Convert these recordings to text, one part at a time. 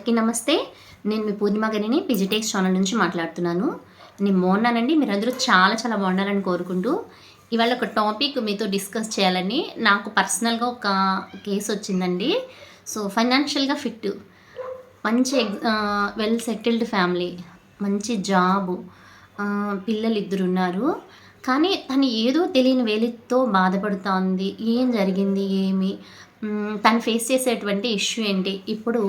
అందరికీ నమస్తే. నేను మీ పూర్ణిమ గారిని పిజిటెక్స్ ఛానల్ నుంచి మాట్లాడుతున్నాను. నేను బాగున్నానండి. మీరందరూ చాలా చాలా బాగుండాలని కోరుకుంటూ ఇవాళ ఒక టాపిక్ మీతో డిస్కస్ చేయాలని నాకు పర్సనల్గా ఒక కేసు వచ్చిందండి. సో ఫైనాన్షియల్గా ఫిట్ మంచి వెల్ సెటిల్డ్ ఫ్యామిలీ మంచి జాబు పిల్లలు ఇద్దరు ఉన్నారు. కానీ తను ఏదో తెలియని వేలితో బాధపడుతోంది. ఏం జరిగింది ఏమి? తను ఫేస్ చేసేటువంటి ఇష్యూ ఏంటి? ఇప్పుడు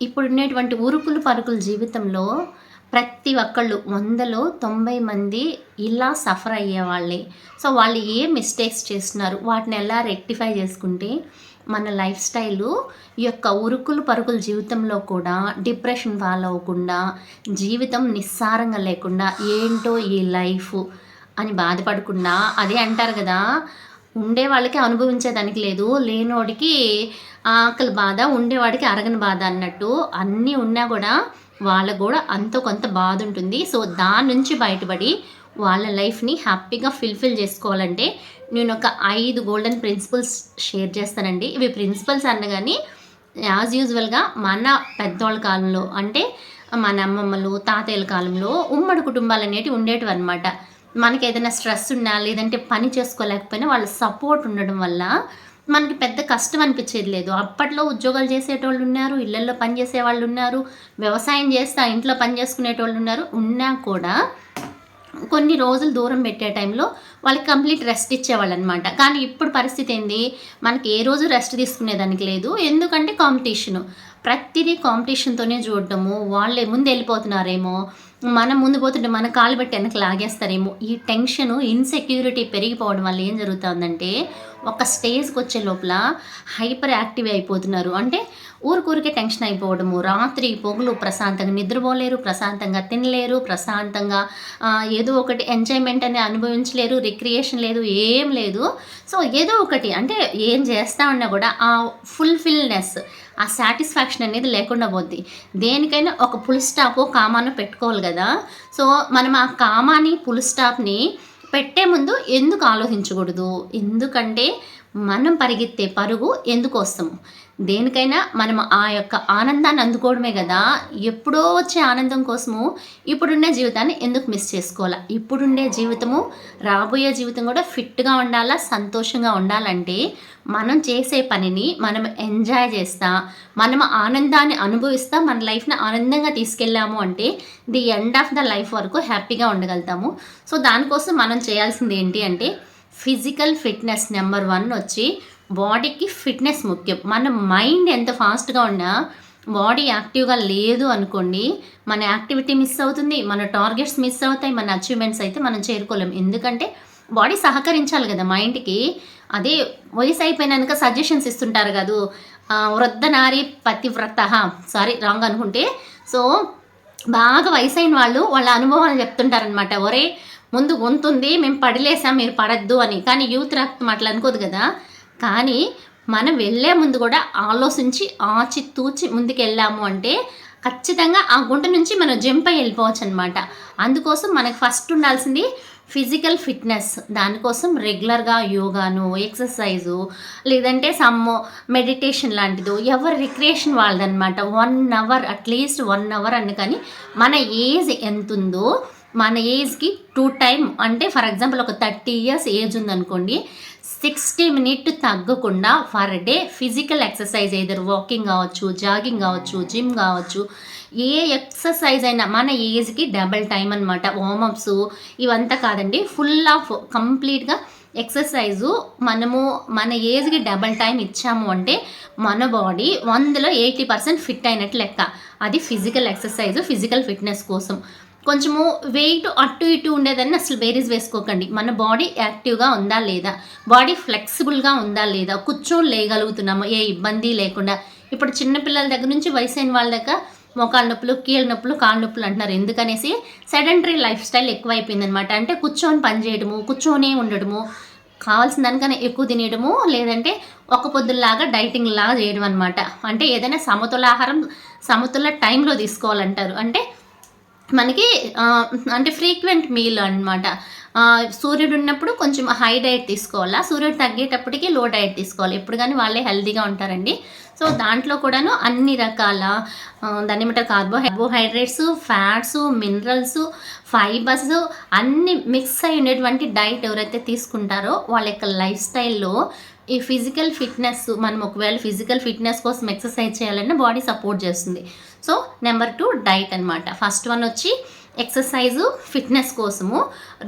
ఇప్పుడున్నటువంటి ఉరుకులు పరుకుల జీవితంలో ప్రతి ఒక్కళ్ళు వందలో తొంభై మంది ఇలా సఫర్ అయ్యేవాళ్ళే. సో వాళ్ళు ఏ మిస్టేక్స్ చేస్తున్నారు వాటిని ఎలా రెక్టిఫై చేసుకుంటే మన లైఫ్ స్టైలు ఈ యొక్క ఉరుకులు పరుగుల జీవితంలో కూడా డిప్రెషన్ ఫాలో అవ్వకుండా జీవితం నిస్సారంగా లేకుండా ఏంటో ఈ లైఫ్ అని బాధపడకుండా అదే అంటారు కదా ఉండే వాళ్ళకి అనుభవించేదానికి లేదు. లేనోడికి ఆకలి బాధ ఉండేవాడికి అరగని బాధ అన్నట్టు అన్నీ ఉన్నా కూడా వాళ్ళకు కూడా అంత కొంత బాధ ఉంటుంది. సో దాని నుంచి బయటపడి వాళ్ళ లైఫ్ని హ్యాపీగా ఫిల్ఫిల్ చేసుకోవాలంటే నేను ఒక ఐదు గోల్డెన్ ప్రిన్సిపల్స్ షేర్ చేస్తానండి. ఇవి ప్రిన్సిపల్స్ అనగాని యాజ్ యూజువల్గా మన పెద్దవాళ్ళ కాలంలో అంటే మన అమ్మమ్మలు తాతయ్యల కాలంలో ఉమ్మడి కుటుంబాలు అనేటివి ఉండేటివి అనమాట మనకి ఏదైనా స్ట్రెస్ ఉన్నా లేదంటే పని చేసుకోలేకపోయినా వాళ్ళ సపోర్ట్ ఉండడం వల్ల మనకి పెద్ద కష్టం అనిపించేది లేదు. అప్పట్లో ఉద్యోగాలు చేసేటోళ్ళు ఉన్నారు ఇళ్ళల్లో పని చేసేవాళ్ళు ఉన్నారు వ్యవసాయం చేస్తే ఇంట్లో పని చేసుకునేటోళ్ళు ఉన్నారు. ఉన్నా కూడా కొన్ని రోజులు దూరం పెట్టే టైంలో వాళ్ళకి కంప్లీట్ రెస్ట్ ఇచ్చేవాళ్ళు అనమాట కానీ ఇప్పుడు పరిస్థితి ఏంది? మనకి ఏ రోజు రెస్ట్ తీసుకునేదానికి లేదు. ఎందుకంటే కాంపిటీషను. ప్రతిదీ కాంపిటీషన్తోనే చూడటము వాళ్ళే ముందు వెళ్ళిపోతున్నారేమో. మనం ముందు పోతుంటే మన కాలు పెట్టి వెనక్కి లాగేస్తారేమో. ఈ టెన్షన్ ఇన్సెక్యూరిటీ పెరిగిపోవడం వల్ల ఏం జరుగుతుందంటే ఒక స్టేజ్కి వచ్చే లోపల హైపర్ యాక్టివ్ అయిపోతున్నారు. అంటే ఊరికూరికే టెన్షన్ అయిపోవడము. రాత్రి పొగులు ప్రశాంతంగా నిద్రపోలేరు ప్రశాంతంగా తినలేరు ప్రశాంతంగా ఏదో ఒకటి ఎంజాయ్మెంట్ అని అనుభవించలేరు రిక్రియేషన్ లేదు ఏం లేదు. సో ఏదో ఒకటి అంటే ఏం చేస్తా ఉన్నా కూడా ఆ ఫుల్ఫిల్నెస్ ఆ సాటిస్ఫాక్షన్ అనేది లేకుండా పోద్ది. దేనికైనా ఒక ఫుల్ స్టాప్ కామాను పెట్టుకోవాలి కదా. సో మనం ఆ కామాని ఫుల్ స్టాప్ని పెట్టే ముందు ఎందుకు ఆలోచించకూడదు? ఎందుకంటే మనం పరిగెత్తే పరుగు ఎందుకు వస్తాము? దేనికైనా మనం ఆ యొక్క ఆనందాన్ని అందుకోవడమే కదా. ఎప్పుడో వచ్చే ఆనందం కోసము ఇప్పుడుండే జీవితాన్ని ఎందుకు మిస్ చేసుకోవాలా? ఇప్పుడుండే జీవితము రాబోయే జీవితం కూడా ఫిట్గా ఉండాలా సంతోషంగా ఉండాలంటే మనం చేసే పనిని మనం ఎంజాయ్ చేస్తా మనం ఆనందాన్ని అనుభవిస్తా మన లైఫ్ని ఆనందంగా తీసుకెళ్ళాము అంటే the end of the life వరకు హ్యాపీగా ఉండగలుగుతాము. సో దానికోసం మనం చేయాల్సింది ఏంటి అంటే ఫిజికల్ ఫిట్నెస్ నెంబర్ వన్ వచ్చి బాడీకి ఫిట్నెస్ ముఖ్యం. మన మైండ్ ఎంత ఫాస్ట్గా ఉన్నా బాడీ యాక్టివ్గా లేదు అనుకోండి మన యాక్టివిటీ మిస్ అవుతుంది మన టార్గెట్స్ మిస్ అవుతాయి మన అచీవ్మెంట్స్ అయితే మనం చేరుకోలేం. ఎందుకంటే బాడీ సహకరించాలి కదా మైండ్కి. అదే వయసు అయిపోయినాక సజెషన్స్ ఇస్తుంటారు కాదు. వృద్ధ నారి పతివ్రత. సారీ రాంగ్ అనుకుంటే. సో బాగా వయసైన వాళ్ళు వాళ్ళ అనుభవాలు చెప్తుంటారనమాట ఒరే ముందు గొంతుంది మేము పడిలేసాం మీరు పడద్దు అని. కానీ యూత్ రక్తం అట్లా అనుకోదు కదా. కానీ మనం వెళ్ళే ముందు కూడా ఆలోచించి ఆచి తూచి ముందుకెళ్ళాము అంటే ఖచ్చితంగా ఆ గుంట నుంచి మనం జంప్ అయి వెళ్ళిపోవచ్చు అనమాట అందుకోసం మనకు ఫస్ట్ ఉండాల్సింది ఫిజికల్ ఫిట్నెస్ దానికోసం రెగ్యులర్గా యోగాను ఎక్సర్సైజు లేదంటే సమ్ మెడిటేషన్ లాంటిదో ఎవరి recreation వాళ్ళదనమాట one hour at least one hour అని కానీ మన ఏజ్ ఎంత ఉందో మన ఏజ్కి టూ టైం అంటే ఫర్ ఎగ్జాంపుల్ ఒక థర్టీ ఇయర్స్ ఏజ్ ఉందనుకోండి సిక్స్టీ మినిట్ తగ్గకుండా per day physical exercise either walking కావచ్చు జాగింగ్ కావచ్చు జిమ్ కావచ్చు ఏ ఎక్సర్సైజ్ అయినా మన ఏజ్కి డబల్ టైం అనమాట వార్మప్స్ ఇవంతా కాదండి ఫుల్ ఆఫ్ కంప్లీట్గా ఎక్సర్సైజు మనము మన ఏజ్కి డబల్ టైం ఇచ్చాము అంటే మన బాడీ వందలో ఎయిటీ పర్సెంట్ ఫిట్ అయినట్టు లెక్క. అది ఫిజికల్ ఎక్సర్సైజ్ ఫిజికల్ ఫిట్నెస్ కోసం. కొంచెము వెయిట్ అటు ఇటు ఉండేదాన్ని అసలు బేరీస్ వేసుకోకండి. మన బాడీ యాక్టివ్గా ఉందా లేదా? బాడీ ఫ్లెక్సిబుల్గా ఉందా లేదా? కూర్చొని లేయగలుగుతున్నాము? ఏ ఇబ్బంది లేకుండా. ఇప్పుడు చిన్నపిల్లల దగ్గర నుంచి వయసైన వాళ్ళ దగ్గర మోకాళ్ళ నొప్పులు కీళ్ళ నొప్పులు కాళ్ళ నొప్పులు అంటున్నారు. ఎందుకనేసి సెడెంటరీ లైఫ్ స్టైల్ ఎక్కువైపోయింది అనమాట అంటే కూర్చొని పని చేయడము కూర్చొనే ఉండడము కావాల్సిన దానికన్నా ఎక్కువ తినేయడము లేదంటే ఒక పొద్దులాగా డైటింగ్ లాగా చేయడం అనమాట అంటే ఏదైనా సమతుల ఆహారం సమతుల టైంలో తీసుకోవాలంటారు. అంటే మనకి అంటే ఫ్రీక్వెంట్ మీల్ అనమాట సూర్యుడు ఉన్నప్పుడు కొంచెం హై డైట్ తీసుకోవాలా? సూర్యుడు తగ్గేటప్పటికి లో డైట్ తీసుకోవాలి. ఎప్పుడు కానీ వాళ్ళే హెల్తీగా ఉంటారండి. సో దాంట్లో కూడాను అన్ని రకాల ఆ, దాన్ని ఏమంటారు carbo carbohydrates fats minerals fibres అన్ని మిక్స్ అయి ఉండేటువంటి డైట్ ఎవరైతే తీసుకుంటారో వాళ్ళ యొక్క లైఫ్ స్టైల్లో ఈ ఫిజికల్ ఫిట్నెస్ మనం ఒకవేళ ఫిజికల్ ఫిట్నెస్ కోసం ఎక్సర్సైజ్ చేయాలంటే బాడీ సపోర్ట్ చేస్తుంది. సో నెంబర్ టూ డైట్ అనమాట ఫస్ట్ వన్ వచ్చి ఎక్సర్సైజు ఫిట్నెస్ కోసము.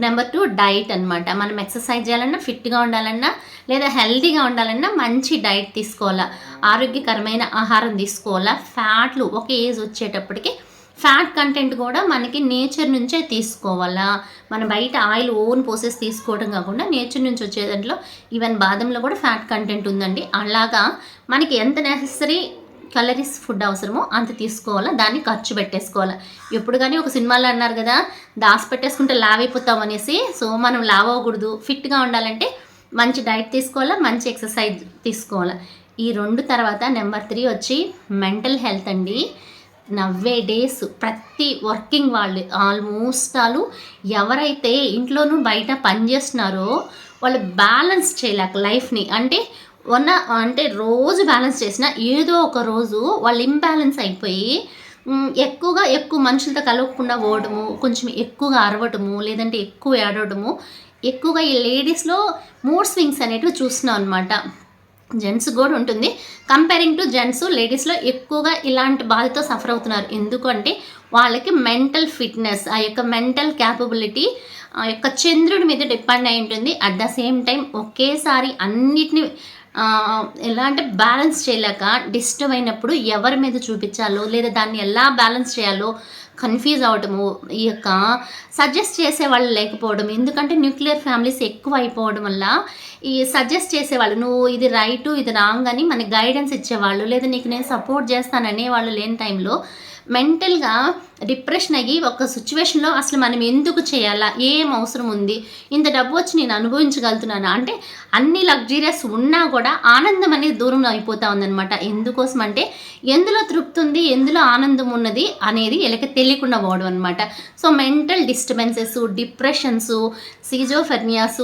నెంబర్ టూ డైట్ అనమాట మనం ఎక్సర్సైజ్ చేయాలన్నా ఫిట్గా ఉండాలన్నా లేదా హెల్తీగా ఉండాలన్నా మంచి డైట్ తీసుకోవాలా. ఆరోగ్యకరమైన ఆహారం తీసుకోవాలా. ఫ్యాట్లు ఒక ఏజ్ వచ్చేటప్పటికి ఫ్యాట్ కంటెంట్ కూడా మనకి నేచర్ నుంచే తీసుకోవాలా? మన బయట ఆయిల్ ఓన్ పోసెస్ తీసుకోవడం కాకుండా నేచర్ నుంచి వచ్చే దాంట్లో ఈవెన్ బాదంలో కూడా ఫ్యాట్ కంటెంట్ ఉందండి. అలాగా మనకి ఎంత నెసరీ కలరీస్ ఫుడ్ అవసరమో అంత తీసుకోవాలా. దాన్ని ఖర్చు పెట్టేసుకోవాలా. ఎప్పుడు కానీ ఒక సినిమాలో అన్నారు కదా దాసి పెట్టేసుకుంటే లావైపోతాం అనేసి సో మనం లావ్ అవ్వకూడదు. ఫిట్గా ఉండాలంటే మంచి డైట్ తీసుకోవాలా మంచి ఎక్సర్సైజ్ తీసుకోవాలా. ఈ రెండు తర్వాత నెంబర్ త్రీ వచ్చి మెంటల్ హెల్త్ అండి. నవ్వే డేస్ ప్రతి వర్కింగ్ వాళ్ళు ఆల్మోస్ట్ వాళ్ళు ఎవరైతే ఇంట్లోనూ బయట పనిచేస్తున్నారో వాళ్ళు బ్యాలెన్స్ చేయలేక లైఫ్ని అంటే ఉన్న అంటే రోజు బ్యాలెన్స్ చేసినా ఏదో ఒక రోజు వాళ్ళు ఇంబ్యాలెన్స్ అయిపోయి ఎక్కువగా ఎక్కువ మనుషులతో కలవకుండా పోవడము కొంచెం ఎక్కువగా అరవటము లేదంటే ఎక్కువ ఏడవడము ఎక్కువగా ఈ లేడీస్లో మూడ్ స్వింగ్స్ అనేటివి చూస్తున్నాం అనమాట జెంట్స్ కూడా ఉంటుంది. కంపేరింగ్ టు జెంట్స్ లేడీస్లో ఎక్కువగా ఇలాంటి బాధతో సఫర్ అవుతున్నారు. ఎందుకంటే వాళ్ళకి మెంటల్ ఫిట్నెస్ ఆ యొక్క మెంటల్ క్యాపబిలిటీ ఆ యొక్క చంద్రుడి మీద డిపెండ్ అయి ఉంటుంది. అట్ ద సేమ్ టైం ఒకేసారి అన్నిటిని ఎలా అంటే బ్యాలెన్స్ చేయలేక డిస్టర్బ్ అయినప్పుడు ఎవరి మీద చూపించాలో లేదా దాన్ని ఎలా బ్యాలెన్స్ చేయాలో కన్ఫ్యూజ్ అవడము ఈ యొక్క సజెస్ట్ చేసే వాళ్ళు లేకపోవడం ఎందుకంటే న్యూక్లియర్ ఫ్యామిలీస్ ఎక్కువ అయిపోవడం వల్ల ఈ సజెస్ట్ చేసేవాళ్ళు నువ్వు ఇది రైటు ఇది రాంగ్ అని మనకి గైడెన్స్ ఇచ్చేవాళ్ళు లేదా నీకు నేను సపోర్ట్ చేస్తాననే వాళ్ళు లేని టైంలో మెంటల్గా డిప్రెషన్ అయ్యి ఒక సిచ్యువేషన్లో అసలు మనం ఎందుకు చేయాలా? ఏం అవసరం ఉంది? ఇంత డబ్బు వచ్చి నేను అనుభవించగలుగుతున్నాను? అంటే అన్ని లగ్జరీస్ ఉన్నా కూడా ఆనందం అనేది దూరం అయిపోతా ఉందన్నమాట. ఎందుకోసం అంటే ఎందులో తృప్తి ఉంది ఎందులో ఆనందం ఉన్నది అనేది వీళ్ళకి తెలియకుండా పోవడం అనమాట so mental disturbances depressions schizophrenias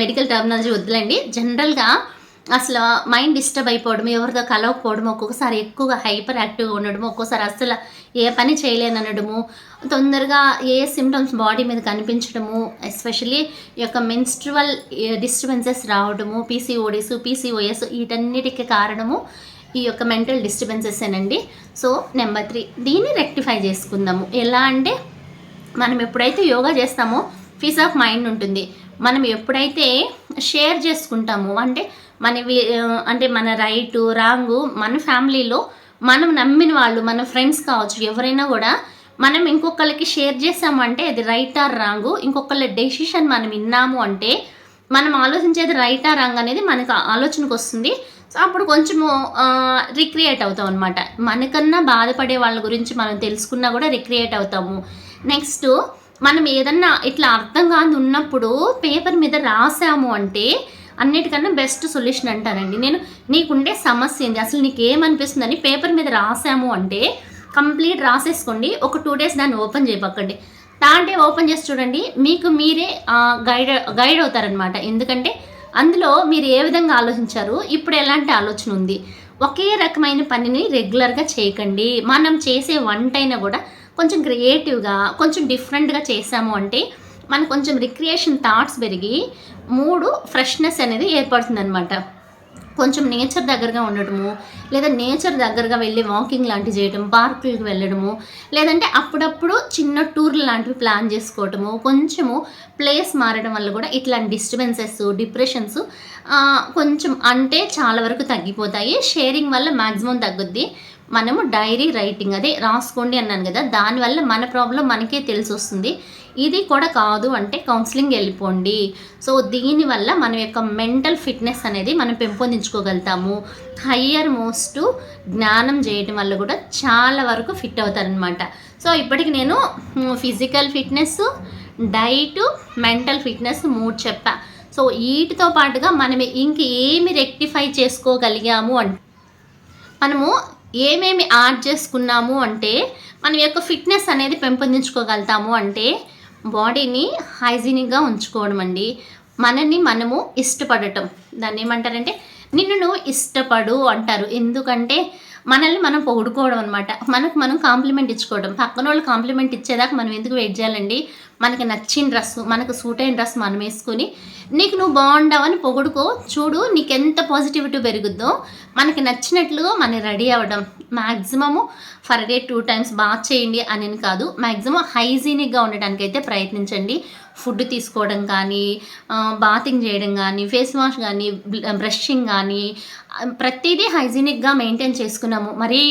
medical terminology వద్దులండి. జనరల్గా అసలు మైండ్ డిస్టర్బ్ అయిపోవడం ఎవరితో కలవకపోవడం ఒక్కొక్కసారి ఎక్కువగా హైపర్ యాక్టివ్గా ఉండడం ఒక్కోసారి అసలు ఏ పని చేయలేని అనడము తొందరగా ఏ సిమ్టమ్స్ బాడీ మీద కనిపించడము ఎస్పెషల్లీ ఈ యొక్క మెన్స్ట్రువల్ డిస్టర్బెన్సెస్ రావడము పీసీఓడిస్ పీసీఓఎస్ వీటన్నిటికీ కారణము ఈ యొక్క మెంటల్ డిస్టర్బెన్సెస్ ఏనండి. సో నెంబర్ త్రీ దీన్ని రెక్టిఫై చేసుకుందాము. ఎలా అంటే మనం ఎప్పుడైతే యోగా చేస్తామో పీస్ ఆఫ్ మైండ్ ఉంటుంది. మనం ఎప్పుడైతే షేర్ చేసుకుంటామో అంటే మన అంటే మన రైటు రాంగు మన ఫ్యామిలీలో మనం నమ్మిన వాళ్ళు మన ఫ్రెండ్స్ కావచ్చు ఎవరైనా కూడా మనం ఇంకొకళ్ళకి షేర్ చేసామంటే అది రైట్ ఆర్ రాంగు? ఇంకొకళ్ళ డెసిషన్ మనం విన్నాము అంటే మనం ఆలోచించేది రైట్ ఆ రాంగ్ అనేది మనకు ఆలోచనకు వస్తుంది. సో అప్పుడు కొంచెము రిక్రియేట్ అవుతాం అనమాట మనకన్నా బాధపడే వాళ్ళ గురించి మనం తెలుసుకున్నా కూడా రిక్రియేట్ అవుతాము. నెక్స్ట్ మనం ఏదన్నా ఇట్లా అర్థం కాదు ఉన్నప్పుడు పేపర్ మీద రాసాము అంటే అన్నిటికన్నా బెస్ట్ సొల్యూషన్ అంటానండి. నేను నీకుండే సమస్య ఏంది? అసలు నీకు ఏమనిపిస్తుందని పేపర్ మీద రాసాము అంటే కంప్లీట్ రాసేసుకోండి. ఒక టూ డేస్ దాన్ని ఓపెన్ చేయబక్కండి థర్డ్ డే ఓపెన్ చేసి చూడండి. మీకు మీరే గైడ్ గైడ్ అవుతారనమాట ఎందుకంటే అందులో మీరు ఏ విధంగా ఆలోచించారు? ఇప్పుడు ఎలాంటి ఆలోచన ఉంది? ఒకే రకమైన పనిని రెగ్యులర్గా చేయకండి. మనం చేసే వంట అయినా కూడా కొంచెం క్రియేటివ్గా కొంచెం డిఫరెంట్గా చేసాము అంటే మనకు కొంచెం రిక్రియేషన్ థాట్స్ పెరిగి మూడు ఫ్రెష్నెస్ అనేది ఏర్పడుతుంది కొంచెం నేచర్ దగ్గరగా ఉండటము లేదా నేచర్ దగ్గరగా వెళ్ళి వాకింగ్ లాంటివి చేయటం పార్కులకు వెళ్ళడము లేదంటే అప్పుడప్పుడు చిన్న టూర్లు లాంటివి ప్లాన్ చేసుకోవటము కొంచెము ప్లేస్ మారడం వల్ల కూడా ఇట్లాంటి డిస్టర్బెన్సెస్ డిప్రెషన్స్ కొంచెం అంటే చాలా వరకు తగ్గిపోతాయి. షేరింగ్ వల్ల మ్యాక్సిమం తగ్గుద్ది. మనము డైరీ రైటింగ్ అదే రాసుకోండి అన్నాను కదా దానివల్ల మన ప్రాబ్లం మనకే తెలిసి వస్తుంది ఇది కూడా కాదు అంటే కౌన్సిలింగ్ వెళ్ళిపోండి. సో దీనివల్ల మన యొక్క మెంటల్ ఫిట్నెస్ అనేది మనం పెంపొందించుకోగలుగుతాము. హయ్యర్ మోస్ట్ జ్ఞానం చేయటం వల్ల కూడా చాలా వరకు ఫిట్ అవుతారనమాట సో ఇప్పటికి నేను physical fitness diet mental fitness మూడు చెప్పా. సో వీటితో పాటుగా మనం ఇంక ఏమి రెక్టిఫై చేసుకోగలిగాము అంటే మనము ఏమేమి యాడ్ చేసుకున్నాము అంటే మన యొక్క ఫిట్నెస్ అనేది పెంపొందించుకోగలుగుతాము అంటే బాడీని హైజీనిక్గా ఉంచుకోవడం అండి. మనని మనము ఇష్టపడటం. దాన్ని ఏమంటారంటే నిన్ను నువ్వు ఇష్టపడు అంటారు. ఎందుకంటే మనల్ని మనం పొగుడుకోవడం అనమాట మనకు మనం కాంప్లిమెంట్ ఇచ్చుకోవడం. పక్కన వాళ్ళు కాంప్లిమెంట్ ఇచ్చేదాకా మనం ఎందుకు వెయిట్ చేయాలండి? మనకి నచ్చిన డ్రెస్ మనకు సూట్ అయిన డ్రెస్ మనం వేసుకొని నీకు నువ్వు బాగుండావని పొగుడుకో చూడు నీకు ఎంత పాజిటివిటీ పెరుగుద్దో మనకి నచ్చినట్లుగా మనం రెడీ అవ్వడం. Maximum per day two times బాగా చేయండి అని కాదు. మ్యాక్సిమం హైజీనిక్గా ఉండడానికి అయితే ప్రయత్నించండి. ఫుడ్ తీసుకోవడం కానీ బాతింగ్ చేయడం కానీ ఫేస్ వాష్ కానీ బ్రషింగ్ కానీ ప్రతిదీ హైజీనిక్గా మెయింటైన్ చేసుకున్నాము. మరీ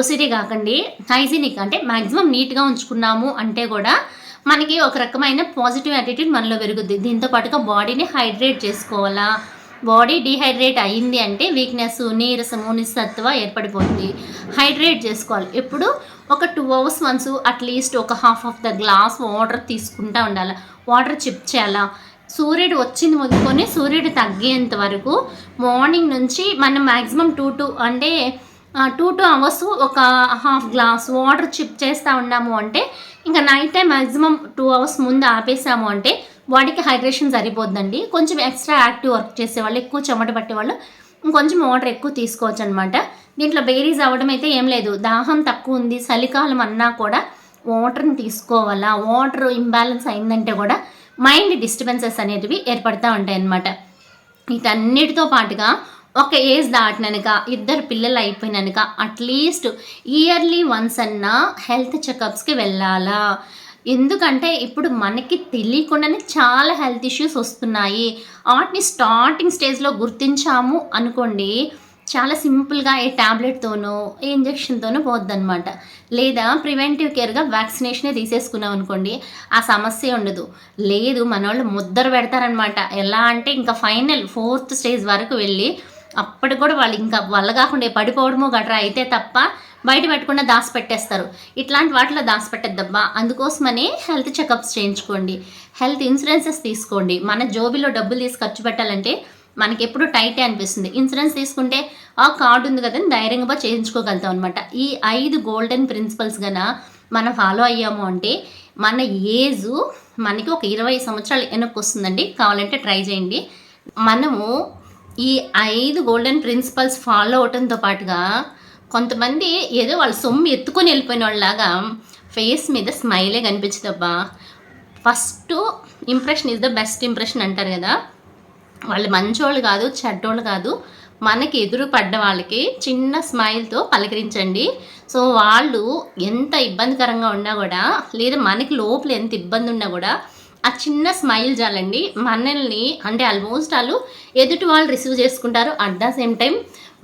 ఓసిటీ కాకండి హైజీనిక్ అంటే మ్యాక్సిమం నీట్గా ఉంచుకున్నాము అంటే కూడా మనకి ఒక రకమైన పాజిటివ్ యాటిట్యూడ్ మనలో పెరుగుద్ది. దీంతో పాటుగా బాడీని హైడ్రేట్ చేసుకోవాలా? బాడీ డీహైడ్రేట్ అయ్యింది అంటే వీక్నెస్ నీరసము నిస్సత్వ ఏర్పడిపోతుంది. హైడ్రేట్ చేసుకోవాలి. ఎప్పుడు? ఒక two hours once at least ఒక half of the glass water తీసుకుంటూ ఉండాలి. వాటర్ చిప్ చేయాలా? సూర్యుడు వచ్చింది మొదలుకొని సూర్యుడు తగ్గేంత వరకు మార్నింగ్ నుంచి మనం మ్యాక్సిమం టూ టూ అంటే టూ టూ అవర్స్ ఒక హాఫ్ గ్లాస్ వాటర్ చిప్ చేస్తూ ఉన్నాము అంటే ఇంకా night time maximum two hours ముందు ఆపేసాము అంటే బాడీకి హైడ్రేషన్ సరిపోద్దండి. కొంచెం ఎక్స్ట్రా యాక్టివ్ వర్క్ చేసేవాళ్ళు ఎక్కువ చెమట పట్టేవాళ్ళు ఇంకొంచెం వాటర్ ఎక్కువ తీసుకోవచ్చు అనమాట దీంట్లో బేరీస్ అవ్వడం అయితే ఏం లేదు. దాహం తక్కువ ఉంది చలికాలం అన్నా కూడా వాటర్ని తీసుకోవాలా? వాటర్ ఇంబ్యాలెన్స్ అయిందంటే కూడా మైండ్ డిస్టర్బెన్సెస్ అనేటివి ఏర్పడతా ఉంటాయి అన్నమాట వీటన్నిటితో పాటుగా ఒక ఏజ్ దాటినాక ఇద్దరు పిల్లలు అయిపోయినాక అట్లీస్ట్ ఇయర్లీ వన్స్ అన్నా హెల్త్ చెకప్స్కి వెళ్ళాలా. ఎందుకంటే ఇప్పుడు మనకి తెలియకుండానే చాలా హెల్త్ ఇష్యూస్ వస్తున్నాయి. వాటిని స్టార్టింగ్ స్టేజ్లో గుర్తించాము అనుకోండి చాలా సింపుల్గా ఏ ట్యాబ్లెట్తోనో ఏ ఇంజెక్షన్తోనో పోద్దనమాట లేదా ప్రివెంటివ్ కేర్గా వ్యాక్సినేషనే తీసేసుకున్నాం అనుకోండి ఆ సమస్య ఉండదు. లేదు మన వాళ్ళు ముద్దరు పెడతారనమాట ఎలా అంటే ఇంకా ఫైనల్ ఫోర్త్ స్టేజ్ వరకు వెళ్ళి అప్పటికి కూడా వాళ్ళు ఇంకా వల్ల కాకుండా పడిపోవడమో గట్రా అయితే తప్ప బయట పెట్టకుండా దాసి పెట్టేస్తారు ఇట్లాంటి వాటిలో దాసి పెట్టద్దబ్బా అందుకోసమనే హెల్త్ చెకప్స్ చేయించుకోండి. హెల్త్ ఇన్సూరెన్సెస్ తీసుకోండి. మన జోబిలో డబ్బులు తీసి ఖర్చు పెట్టాలంటే మనకి ఎప్పుడు టైటే అనిపిస్తుంది. ఇన్సూరెన్స్ తీసుకుంటే ఆ కార్డు ఉంది కదని ధైర్యంగా చేయించుకోగలుగుతాం అనమాట ఈ ఐదు గోల్డెన్ ప్రిన్సిపల్స్ గన మనం ఫాలో అయ్యాము అంటే మన ఏజ్ మనకి ఒక ఇరవై సంవత్సరాలు వెనక్కి వస్తుందండి. కావాలంటే ట్రై చేయండి. మనము ఈ ఐదు గోల్డెన్ ప్రిన్సిపల్స్ ఫాలో అవటంతో పాటుగా కొంతమంది ఏదో వాళ్ళ సొమ్ము ఎత్తుకొని వెళ్ళిపోయిన వాళ్ళలాగా ఫేస్ మీద స్మైలే కనిపించదబ్బా first impression is the best impression అంటారు కదా. వాళ్ళు మంచోళ్ళు కాదు చెడ్డోళ్ళు కాదు. మనకి ఎదురు పడ్డ వాళ్ళకి చిన్న స్మైల్తో పలకరించండి. సో వాళ్ళు ఎంత ఇబ్బందికరంగా ఉన్నా కూడా లేదా మనకి లోపల ఎంత ఇబ్బంది ఉన్నా కూడా ఆ చిన్న స్మైల్ చాలండి. మనల్ని అంటే ఆల్మోస్ట్ వాళ్ళు ఎదుటి వాళ్ళు రిసీవ్ చేసుకుంటారు అట్ ద సేమ్ టైం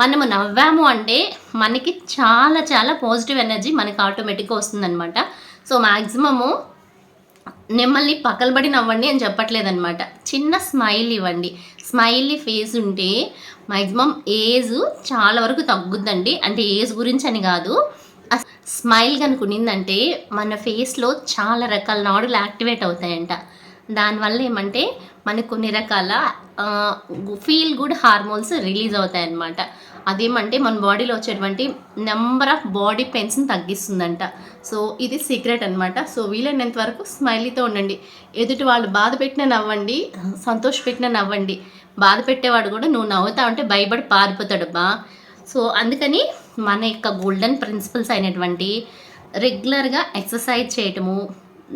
మనము నవ్వాము అంటే మనకి చాలా చాలా పాజిటివ్ ఎనర్జీ మనకి ఆటోమేటిక్గా వస్తుందన్నమాట. సో మ్యాక్సిమము మిమ్మల్ని పకలబడి నవ్వండి అని చెప్పట్లేదన్నమాట. చిన్న స్మైల్ ఇవ్వండి. స్మైలీ ఫేస్ ఉంటే మ్యాక్సిమం ఏజ్ చాలా వరకు తగ్గుద్దండి. అంటే ఏజ్ గురించి అని కాదు. స్మైల్ కనుక ఉన్నిందంటే మన ఫేస్లో చాలా రకాల నాడులు యాక్టివేట్ అవుతాయంట. దానివల్ల ఏమంటే మనకు కొన్ని రకాల ఫీల్ గుడ్ హార్మోన్స్ రిలీజ్ అవుతాయన్నమాట. అదేమంటే మన బాడీలో వచ్చేటువంటి నెంబర్ ఆఫ్ బాడీ పెయిన్స్ని తగ్గిస్తుందంట. సో ఇది సీక్రెట్ అనమాట సో వీలైనంత వరకు స్మైలీతో ఉండండి. ఎదుటి వాళ్ళు బాధ పెట్టిన నవ్వండి సంతోష పెట్టిన నవ్వండి. బాధ పెట్టేవాడు కూడా నువ్వు నవ్వుతా ఉంటే భయపడి పారిపోతాడు బా. సో అందుకని మన యొక్క గోల్డెన్ ప్రిన్సిపల్స్ అయినటువంటి రెగ్యులర్గా ఎక్సర్సైజ్ చేయటము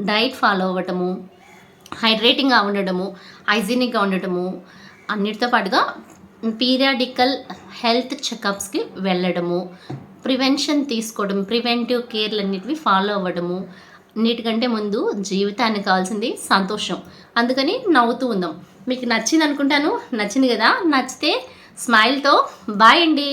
డైట్ ఫాలో అవ్వటము హైడ్రేటింగ్గా ఉండటము హైజీనిక్గా ఉండటము అన్నిటితో పాటుగా పీరియాడికల్ హెల్త్ చెకప్స్కి వెళ్ళడము ప్రివెన్షన్ తీసుకోవడం ప్రివెంటివ్ కేర్లు అన్నిటివి ఫాలో అవ్వడము అన్నిటికంటే ముందు జీవితానికి కావాల్సింది సంతోషం. అందుకని నవ్వుతూ ఉందాం. మీకు నచ్చింది అనుకుంటాను నచ్చింది కదా నచ్చితే స్మైల్తో బాయ్ అండి.